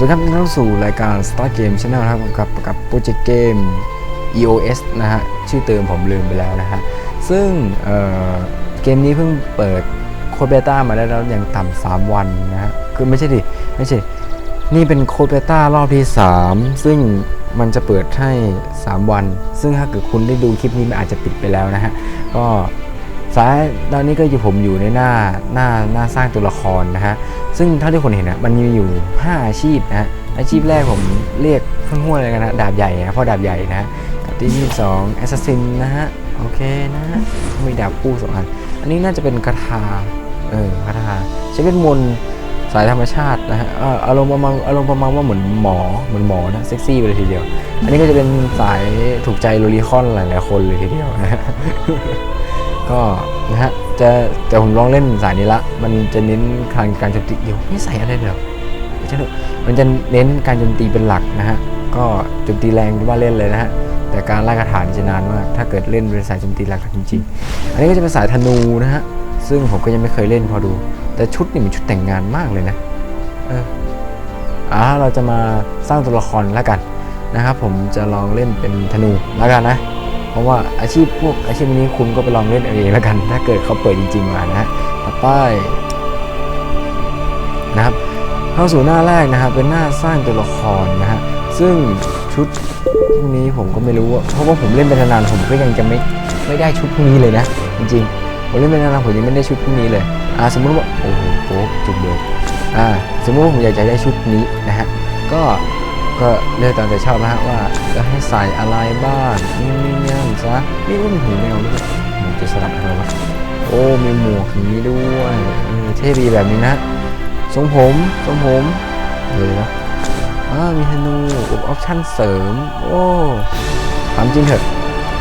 สวัสดีครับเข้าสู่รายการ Star Game Channel นะครับกับกับโปรเจกต์เกม EOS นะฮะ ชื่อเติมผมลืมไปแล้วนะฮะ ซึ่งเเกมนี้เพิ่งเปิดโคเบต้ามาได้แล้วอย่างต่ำสามวันนะฮะ คือไม่ใช่ดิ ไม่ใช่ นี่เป็นโคเบต้ารอบที่ 3 ซึ่งมันจะเปิดให้ 3 วัน ซึ่งถ้าเกิดคุณได้ดูคลิปนี้มันอาจจะปิดไปแล้วนะฮะ ก็้าตอนนี้ก็อยู่ผมอยู่ในหน้าหน้าหน้าสร้างตัวละครนะฮะซึ่งเท่าที่คนเห็นนะมันมีอยู่ 5 อาชีพนะฮะอาชีพแรกผมเรียกห้วนๆเลยกันนะดาบใหญ่นะเพราะดาบใหญ่นะฮะกับที่ที่สองแอสซัสซินนะฮะโอเคนะฮะมีดาบคู่สองอันอันนี้น่าจะเป็นคาถาเออคาถาใช้เป็นมนสายธรรมชาตินะฮะอารมณ์ประมาณอารมณ์ประมาณว่าเหมือนหมอเหมือนหมอนะเซ็กซี่ไปเลยทีเดียว อันนี้ก็จะเป็นสายถูกใจโลลิคอนหลายๆคนเลยทีเดียวนะฮะ ก็นะฮะจะแต่ผมลองเล่นสายนี้ละ มันจะเน้นการการโจมตีเดี๋ยวไม่ใส่อะไรเลยหรอเดี๋ยวจะดูมันจะเน้นการโจมตีเป็นหลักนะฮะก็โจมตีแรงว่าเล่นเลยนะฮะแต่การไล่กระถานจะนานมาก ถ้าเกิดเล่นเป็นสายโจมตีหลักจริงๆ อันนี้ก็จะเป็นสายธนูนะฮะซึ่งผมก็ยังไม่เคยเล่นพอดู แต่ชุดนี่มันชุดแต่งงานมากเลยนะเอออ่าเราจะมาสร้างตัวละครแล้วกันนะครับผมจะลองเล่นเป็นธนูแล้วกันนะ เพราะว่าอาชีพพวกอาชีพนี้คุณก็ไปลองเล่นเอาเองแล้วกัน ถ้าเกิดเขาเปิดจริง ๆ มานะฮะต่อไปนะครับเข้าสู่หน้าแรกนะครับเป็นหน้าสร้างตัวละครนะฮะซึ่งชุดพวกนี้ผมก็ไม่รู้เพราะว่าผมเล่นเป็นนานผมก็ยังจะไม่ไม่ได้ชุดพวกนี้เลยนะ จริงๆผมเล่นเป็นนานผมยังไม่ได้ชุดพวกนี้เลยอ่าสมมติว่าโอ้โหโป๊ะจุกเบิกอ่าสมมติว่าผมอยากจะได้ชุดนี้นะฮะก็ก็เลือกตามใจชอบนะฮะว่าจะให้ใส่อะไรบ้างนี่ นี่เนี่ยซะนี่ก็มีหูแมวด้วยหมวกจะสลับอะไรวะโอ้มีหมวกอย่างนี้ด้วยเออเท่ดีแบบนี้นะทรงผมทรงผมเลยนะอ่ามีธนูออปชั่นเสริม โอ้ถามจริงเถอะ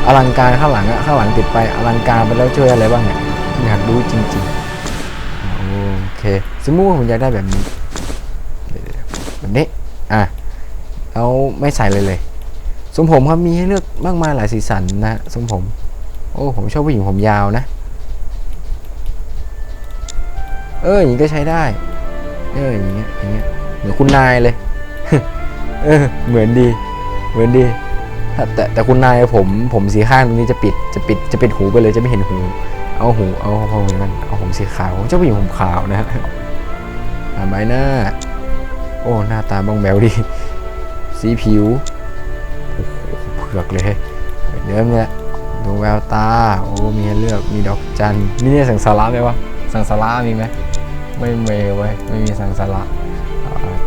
อลังการข้างหลังอะข้างหลังติดไปอลังการไปแล้วช่วยอะไรบ้างเนี่ยอยากรู้จริงๆโอเคสมมติว่าผมอยากได้แบบนี้แบบนี้อะแล้วไม่ใส่เลยเลย ทรงผมครับมีให้เลือกมากมายหลายสีสันนะทรงผม โอ้ผมชอบผู้หญิงผมยาวนะ เอออย่างนี้ก็ใช้ได้ เอออย่างเงี้ยอย่างเงี้ยเหมือนคุณนายเลยเออเหมือนดี เหมือนดี แต่แต่คุณนายผมผมสีข้างตรงนี้จะปิดจะปิดจะปิดหูไปเลยจะไม่เห็นหู เอาหูเอาเอาหูมันเอาผมสีขาวผมชอบผู้หญิงผมขาวนะฮะอ่าใบหน้า โอ้หน้าตาบ้องแบวดี สีผิว เผือกเลยเดิมเนี่ยดูแววตา โอ้ มีให้เลือก มีดอกจันมีเนี่ยสังสาระไหมวะ สังสาระมีไหม ไม่เมไว้ไม่มีสังสาระ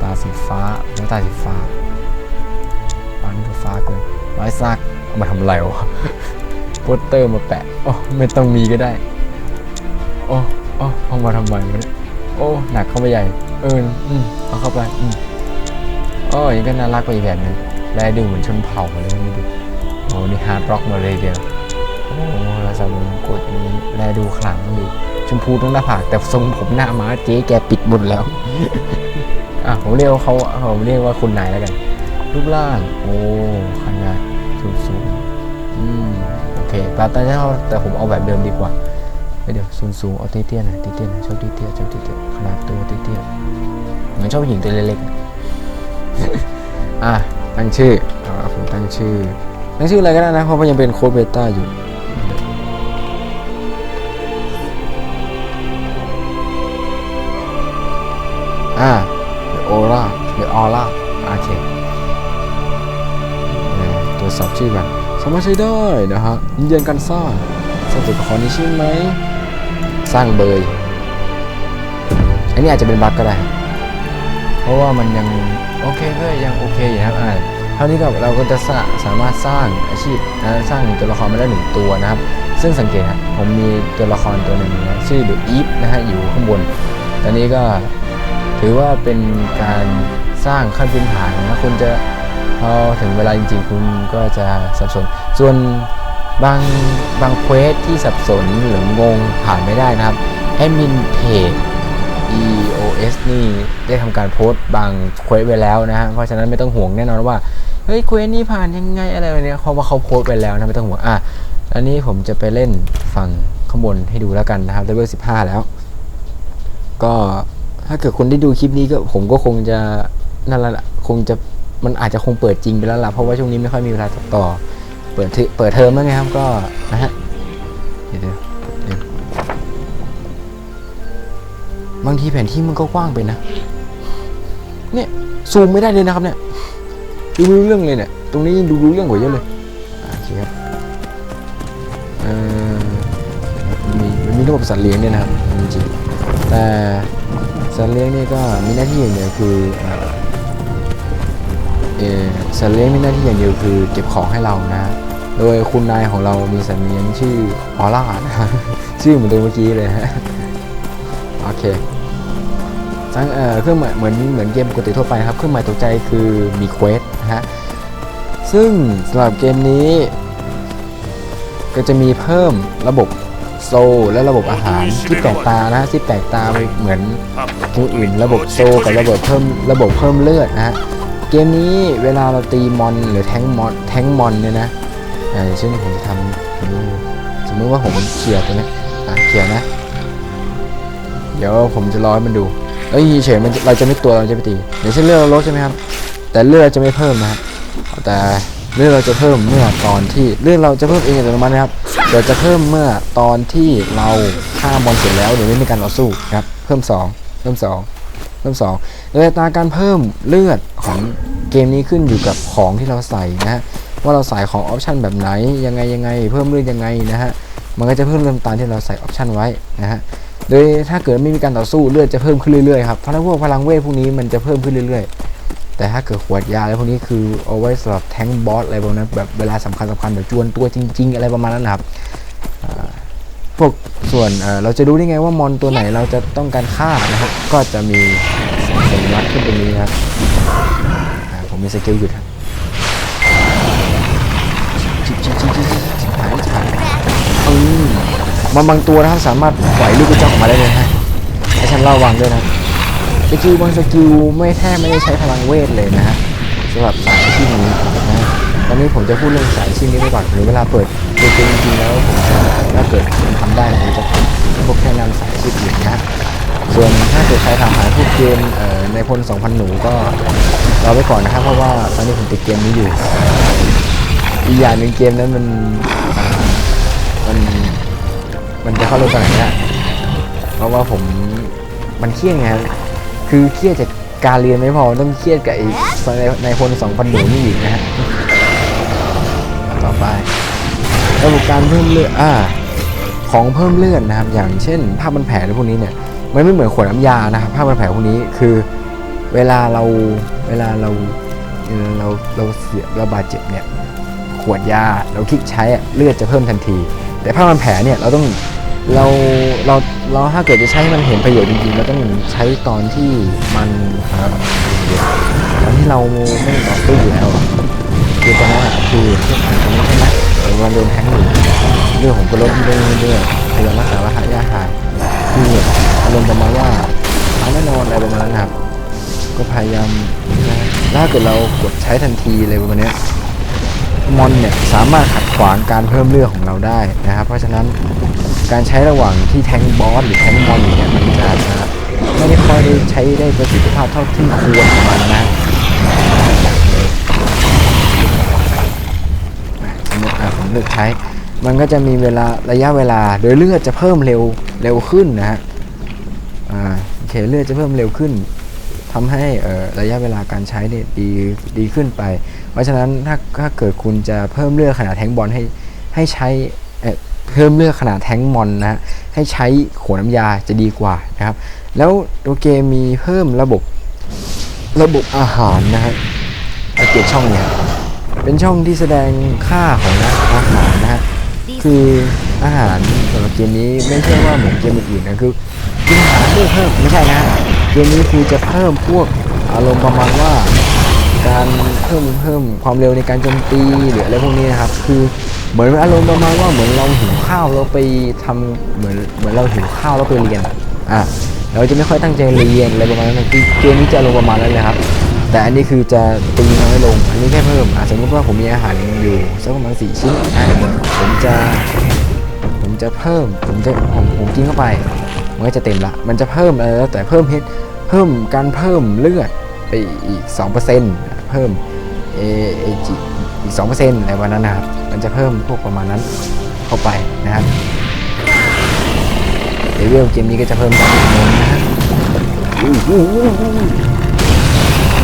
ตาสีฟ้าแล้วตาสีฟ้าอันนี้ก็ฟ้าเกินไม้ซักเอามาทำอะไรวะโปสเตอร์มาแปะ โอ้ไม่ต้องมีก็ได้ โอ้โอ้เอามาทำไมวะโอ้ หนักเข้าไปใหญ่ เอออืมเอาเข้าไป อืมโอ้อยางนี้ก็น่ารักไปอีกแบบนึงแลดูเหมือนชนเผ่าเลยนี่ดู นี่ฮาร์ดร็อกมาเลยเดียวโอ้เราจะมงกดนี้แลดูขลังอยู่ชมพูตรงหน้าผากแต่ทรงผมหน้าม้าเจ๊แกปิดหมดแล้วอะผมเรียกว่าเขาผมเรียกว่าคุณนายแล้วกันรูปร่าง โอ้ขนาดสูงสูงอืมโอเคแต่แต่ถ้เอาแต่ผมเอาแบบเดิมดีกว่าเดี๋ยวสูงสูงเอาเตี้ยๆหน่อยเตี้ยๆหน่อยชอบเตี้ยๆชอบเตี้ยๆขนาดตัวเตี้ยๆเหมือนชอบผู้หญิงตัวเล็กๆอะตั้งชื่ออ่าผมตั้งชื่อ ตั้งชื่ออะไรก็ได้นะ เพราะว่ายังเป็นโค้ดเบต้าอยู่อ่าเดอะโอล่าเดอะออล่าโอเคเอ่อตรวจสอบชื่อกันสามารถใช้ได้นะฮะยืนยันการสร้างสร้างตัวละครนี้ใช่ไหม สร้างเบยอันนี้อาจจะเป็นบั๊กก็ได้ เพราะว่ามันยังโอเคก็ยังโอเคอยู่นะครับอ่า ท่านี้ก็เราก็จะสาสามารถสร้างอาชีพนะสร้างตัวละครมาได้หนึ่งตัวนะครับ ซึ่งสังเกตนะผมมีตัวละครตัวหนึ่งนะชื่อดูอีฟนะฮะอยู่ข้างบน ตอนนี้ก็ถือว่าเป็นการสร้างขั้นพื้นฐานนะคุณจะพอถึงเวลาจริง ๆ คุณก็จะสับสน ส่วนบางบางเควสที่สับสนหรืองงผ่านไม่ได้นะครับแอดมินเพจ EOS นี่ได้ทำการโพสต์บางเควสไว้แล้วนะฮะ เพราะฉะนั้นไม่ต้องห่วงแน่นอนว่า ฮ้ยเควสนี้ผ่านยังไงอะไรแบบนี้เพราะว่าเขาโพสไปแล้วนะไม่ต้องห่วงอะอันนี้ผมจะไปเล่นฝั่งข้างบนให้ดูแล้วกันนะครับเลเวล15แล้ว ก็ถ้าเกิดคุณได้ดูคลิปนี้ก็ผมก็คงจะนั่นแหละคงจะมันอาจจะคงเปิดจริงไปแล้วล่ะเพราะว่าช่วงนี้ไม่ค่อยมีเวลาตัดต่อ เปิดเทเปิดเทอมแล้วไงครับก็นะฮะเดี๋ยวบางทีแผนที่มันก็กว้างไปนะ เนี่ยซูมไม่ได้เลยนะครับเนี่ย ดูไม่รู้เรื่องเลยเนี่ย ตรงนี้ดูรู้เรื่องกว่าเยอะเลยอ่าโอเคครับเอ่อมันมีมันมีระบบสัตว์เลี้ยงเนี่ยนะครับจริงๆแต่สัตว์เลี้ยงนี่ก็มีหน้าที่อย่างเดียวคือเออสัตว์เลี้ยงมีหน้าที่อย่างเดียวคือเก็บของให้เรานะ โดยคุณนายของเรามีสัตว์เลี้ยงชื่อออร่านะชื่อเหมือนตัวเมื่อกี้เลยฮะโอเคทั้งเอ่อเครื่องหมายเหมือนเหมือนเกมปกติทั่วไปครับ เครื่องหมายตกใจคือมีเควส ฮะ ซึ่งสำหรับเกมนี้ ก็จะมีเพิ่มระบบโซและระบบอาหารที่แปลกตานะฮะที่แปลกตาไปเหมือนเกมอื่นระบบโซกับระบบเพิ่มระบบเพิ่มเลือดนะฮะเกมนี้เวลาเราตีมอนหรือแทงมอนแทงมอนเนี่ยนะอย่างเช่นผมจะทำสมมติว่าผมเขี่ยตัวนี้อะเขี่ยนะ เดี๋ยวผมจะรอให้มันดูเอ้ยเฉยมันเราจะไม่ตัวเราจะไม่ตีเดี๋ยวเช่นเลือดเราลดใช่ไหมครับ แต่เลือดจะไม่เพิ่มนะฮะแต่เลือดเราจะเพิ่มเมื่อตอนที่เลือดเราจะเพิ่มเองอัตโนมัตินะครับเดี๋ยวจะเพิ่มเมื่อตอนที่เราฆ่ามอนเสร็จแล้วโดยไม่มีการต่อสู้ครับเพิ่มสองเพิ่มสองเพิ่มสองโดยอัตราการเพิ่มเลือดของเกมนี้ขึ้นอยู่กับของที่เราใส่นะฮะว่าเราใส่ของออปชันแบบไหนยังไงยังไง เพิ่มเลือดยังไงนะฮะมันก็จะเพิ่มเริ่มตามที่เราใส่ออปชันไว้นะฮะโดยถ้าเกิดไม่มีการต่อสู้เลือดจะเพิ่มขึ้นเรื่อยๆครับเพราะพวกพลังเวทพวกนี้มันจะเพิ่มขึ้นเรื่อยๆ แต่ถ้าเกิดขวดยาอะไรพวกนี้คือเอาไว้สำหรับแทงบอสอะไรพวกนั้นแบบเวลาสำคัญสำคัญแบบจวนตัวจริง ๆ อะไรประมาณนั้นนะครับพวกส่วนเราจะรู้ได้ไงว่ามอนตัวไหนเราจะต้องการฆ่านะครับก็จะมีสัญลักษณ์ขึ้นตรงนี้นะครับผมมีสกิลหยุดครับจิบจิบจิบจิบจิบหายหายอืมมันบางตัวนะครับสามารถปล่อยลูกกระจอกออกมาได้เลยฮะให้ฉันระวังด้วยนะ สกิลบางสกิลไม่แทบไม่ได้ใช้พลังเวทเลยนะฮะสำหรับสายอาชีพนี้นะตอนนี้ผมจะพูดเรื่องสายอาชีพนี้ไปก่อนหรือเวลาเปิดเกมจริงๆแล้วผมจะถ้าเกิดผมทำได้ผมจะพวกแค่นำสายอาชีพอื่นนะส่วนถ้าเกิดใครถามหาพวกเกมเอ่อในพล2,000 หนูก็รอไว้ก่อนนะครับเพราะว่าตอนนี้ผมติดเกมนี้อยู่อีกอย่างหนึ่งเกมนั้นมันมันมันจะเข้าเรื่องตอนไหนเนี่ยเพราะว่าผมมันเครียดไง คือเครียดจากการเรียนไม่พอต้องเครียดกับไอ้ในในพลสองพันหนูนี่อีกนะฮะต่อไประบบการเพิ่มเลือดอ่าของเพิ่มเลือดนะครับ อย่างเช่นผ้าพันแผลหรือพวกนี้เนี่ยมันไม่เหมือนขวดน้ำยานะครับผ้าพันแผลพวกนี้คือเวลาเราเวลาเราเวลาเราเราเสียเราบาดเจ็บเนี่ยขวดยาเราคลิกใช้อะเลือดจะเพิ่มทันที แต่ผ้าพันแผลเนี่ยเราต้อง เราเราเราถ้าเกิดจะใช้มันเห็นประโยชน์จริงๆเราต้องใช้ตอนที่มันเอ่อตอนที่เราไม่ต่อสู้อยู่แล้วคือตอนนั้นอะคือตอนนี้ใช่ไหมเราโดนแทงอยู่เรื่องของกระลดเรื่อยๆเรื่อยๆพยายามรักษาระยะห่างคืออารมณ์ประมาณว่าเอาแน่นอนอะไรประมาณนั้นครับก็พยายามถ้าเกิดเรากดใช้ทันทีอะไรประมาณนี้ มอนเนี่ยสามารถขัดขวางการเพิ่มเลือดของเราได้นะครับ เพราะฉะนั้นการใช้ระหว่างที่แทงบอสหรือแทงมอนอยู่เนี่ยมันจะไม่ได้ค่อยได้ใช้ได้ประสิทธิภาพเท่าที่ควรของมันนะสมมติอะผมเลือกใช้ มันก็จะมีเวลาระยะเวลา โดยเลือดจะเพิ่มเร็วเร็วขึ้นนะฮะอ่าโอเคเลือดจะเพิ่มเร็วขึ้น ทำให้ระยะเวลาการใช้เนี่ยดีดีขึ้นไป เพราะฉะนั้นถ้าถ้าเกิดคุณจะเพิ่มเลือดขนาดแทงบอลให้ให้ใช้เพิ่มเลือดขนาดแทงมอนนะฮะให้ใช้ขวดน้ำยาจะดีกว่านะครับ แล้วตัวเกมมีเพิ่มระบบระบบอาหารนะฮะสังเกตช่องเนี่ยเป็นช่องที่แสดงค่าของนะอาหารนะฮะคืออาหารสำหรับเกมนี้ไม่ใช่ว่าเหมือนเกมอื่นนะคือกินอาหารเพิ่มไม่ใช่นะ เกมนี้คือจะเพิ่มพวกอารมณ์ประมาณว่า การเพิ่มเพิ่มความเร็วในการโจมตีหรืออะไรพวกนี้นะครับ คือเหมือนอารมณ์ประมาณว่าเหมือนเราหิวข้าวเราไปทำเหมือนเหมือนเราหิวข้าวเราไปเรียนอะเราจะไม่ค่อยตั้งใจเรียนอะไรประมาณนั้นคือเกมนี้จะอารมณ์ประมาณนั้นเลยครับ แต่อันนี้คือจะตีน้อยลง อันนี้แค่เพิ่มอะสมมติว่าผมมีอาหารอยู่สักประมาณสี่ชิ้นอะผมจะ ผมจะเพิ่มผมจะผมผมกินเข้าไป มันก็จะเต็มละ มันจะเพิ่มอะไรแล้วแต่เพิ่มเฮดเพิ่มการเพิ่มเลือดไปอีก 2%เพิ่ม A A G อีก 2%อะไรวันนั้นนะครับ มันจะเพิ่มพวกประมาณนั้นเข้าไปนะครับเลเวลเกมนี้ก็จะเพิ่มด้านบนนะฮะอุ้ยอุ้ยอุ้ยอุ้ย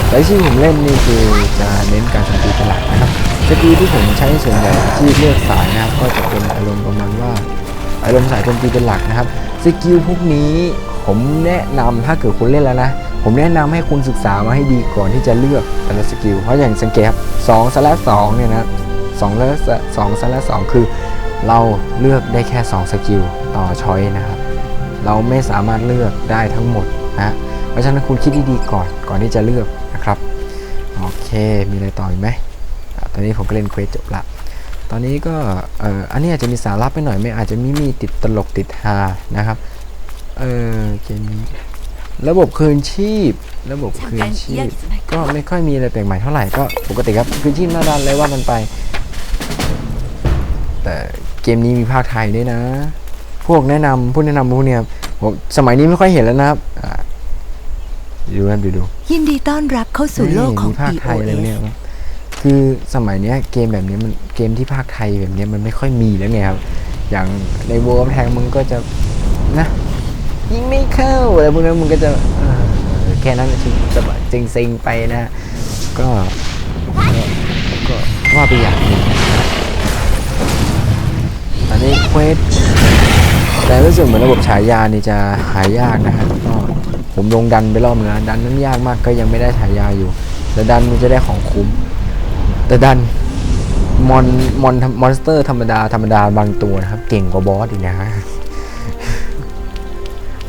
แต่ที่ผมเล่นนี่คือจะเน้นการโจมตีเป็นหลักนะครับสกิลที่ผมใช้ส่วนใหญ่ที่เลือกสายนะครับก็จะเป็นอารมณ์ประมาณว่าอารมณ์สายโจมตีเป็นหลักนะครับ สกิลพวกนี้ผมแนะนำถ้าเกิดคุณเล่นแล้วนะ ผมแนะนำให้คุณศึกษามาให้ดีก่อนที่จะเลือกแต่ละสกิล เพราะอย่างสังเกตครับ2สลับ2เนี่ยนะ2แล้ว2สลับ2คือ เราเลือกได้แค่ 2 สกิลต่อช้อยนะครับ เราไม่สามารถเลือกได้ทั้งหมดนะเพราะฉะนั้นคุณคิดดีๆก่อนก่อนที่จะเลือกนะครับ โอเค มีอะไรต่ออีกไหมตอนนี้ผมก็เล่นเควสจบละ ตอนนี้ก็เอ่ออันนี้อาจจะมีสาระไปหน่อยไม่อาจจะมีมีติดตลกติดฮานะครับเออเกมนี้ระบบคืนชีพ ระบบคืนชีพ ก็ไม่ค่อยมีอะไรแปลกใหม่เท่าไหร่ก็ปกติครับคืนชีพหน้าด้านเลยว่ามันไป แต่เกมนี้มีภาคไทยด้วยนะ พวกแนะนำพวกแนะนำพวกเนี้ยผมสมัยนี้ไม่ค่อยเห็นแล้วนะครับอ่าดูครับดูดูยินดีต้อนรับเข้าสู่โลกของมีภาคไทยอะไร EOS เนี่ย คือสมัยเนี้ยเกมแบบนี้มันเกมที่ภาคไทยแบบเนี้ยมันไม่ค่อยมีแล้วไงครับ อย่างในโวลแทงมึงก็จะนะยิงไม่เข้าอะไรพวกนั้นมึงก็จะแค่นั้นชิสบายจริงๆไปนะก็ก็ก็ว่าไปอย่างนึงอันนี้เควสแต่รู้สึกเหมือนระบบฉายานี่จะหายากนะฮะก็ผมลงดันไปรอบนึงแล้วดันนั้นยากมากก็ยังไม่ได้ฉายาอยู่แต่ดันมันจะได้ของคุ้ม แต่ดันมอนมอนมอนสเตอร์ธรรมดาธรรมดาบางตัวนะครับ เก่งกว่าบอสอีกนะฮะ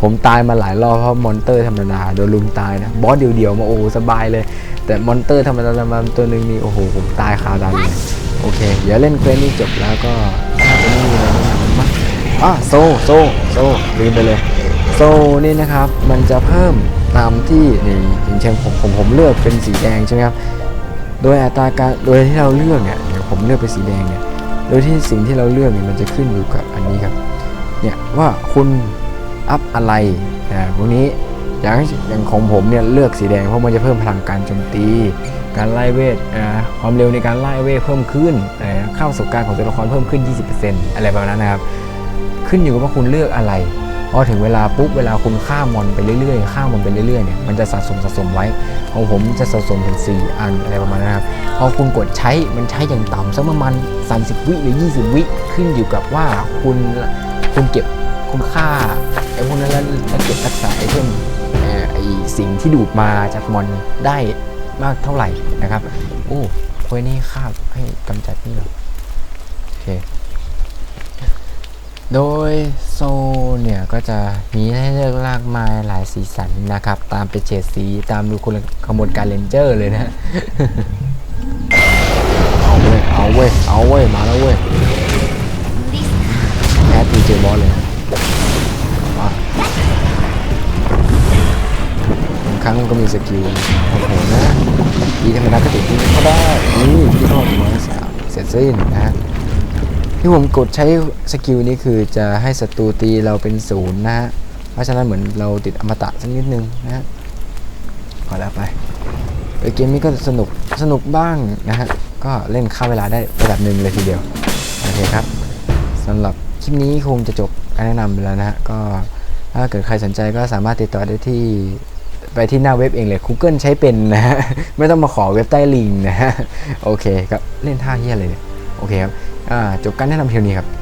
ผมตายมาหลายรอบเพราะมอนเตอร์ธรรมดาโดนลุมตายนะบอสเดียวๆมาโอ้สบายเลย แต่มอนเตอร์ธรรมดาธรรมดาตัวหนึ่งนี่โอ้โหผมตายคาดันเลยโอเค เดี๋ยวเล่นเควสนี้จบแล้วก็จะไม่มีอะไรแนะนำมั้งอะโซโซโซลืมไปเลยโซนี่นะครับมันจะเพิ่มตามที่นี่อย่างเช่นผมผมผมเลือกเป็นสีแดงใช่ไหมครับ โดยอัตราการโดยที่เราเลือกเนี่ยอย่างผมเลือกเป็นสีแดงเนี่ยโดยที่สิ่งที่เราเลือกเนี่ยมันจะขึ้นอยู่กับอันนี้ครับเนี่ยว่าคุณอัพอะไรนะพวกนี้อย่างอย่างของผมเนี่ยเลือกสีแดงเพราะมันจะเพิ่มพลังการโจมตี การไล่เวทความเร็วในการไล่เวทเพิ่มขึ้นอ่าค่าประสบการณ์ของตัวละครเพิ่มขึ้น 20%อะไรแบบนั้นนะครับ ขึ้นอยู่กับว่าคุณเลือกอะไร พอถึงเวลาปุ๊บเวลาคุณฆ่ามมอนไปเรื่อยๆฆ่ามมอนไปเรื่อยๆเนี่ยมันจะสะสมสะสมไว้ของผมจะสะสมถึง4อันอะไรประมาณนั้นครับพอคุณกดใช้มันใช้อย่างต่ำสักประมาณ30 วิหรือ 20 วิขึ้นอยู่กับว่าคุณคุณเก็บคุณค่าไอ้พวกนั้นแล้วเก็บรักษาไอเทมเอ่อไอ้สิ่งที่ดูดมาจากมอนได้มากเท่าไหร่นะครับโอ้เควนี่คาบให้กำจัดนี่เหรอโอเค โดยโซเนี่ยก็จะมีให้เลือกลากมายหลายสีสันนะครับ ตามเป็นเฉดสีตามดูคุณขบวนการเลนเจอร์เลยนะ เอาเว้ย เอาเว้ย เอาเว้ย มาแล้วเว้ยแอดทีเจอบอสเลยนะมาบางครั้งมันก็มีสกิลโอ้โหนะดีธรรมดาก็ติดที่ก็ได้นี่ที่ทอดมาสามเสร็จสิ้นนะฮะ ที่ผมกดใช้สกิลนี้คือจะให้ศัตรูตีเราเป็นศูนย์นะฮะ เพราะฉะนั้นเหมือนเราติดอมตะสักนิดนึงนะฮะพอแล้วไปเออเกมนี้ก็สนุกสนุกบ้างนะฮะ ก็เล่นค่าเวลาได้ระดับหนึ่งเลยทีเดียว โอเคครับสำหรับคลิปนี้คงจะจบการแนะนำไปแล้วนะฮะ ก็ถ้าเกิดใครสนใจก็สามารถติดต่อได้ที่ไปที่หน้าเว็บเองเลย Google ใช้เป็นนะฮะ ไม่ต้องมาขอเว็บใต้ลิงก์นะฮะ โอเคครับ เล่นท่าเฮี้ยเนี่ย โอเคครับจบการแนะนำเพียงนี้ครับ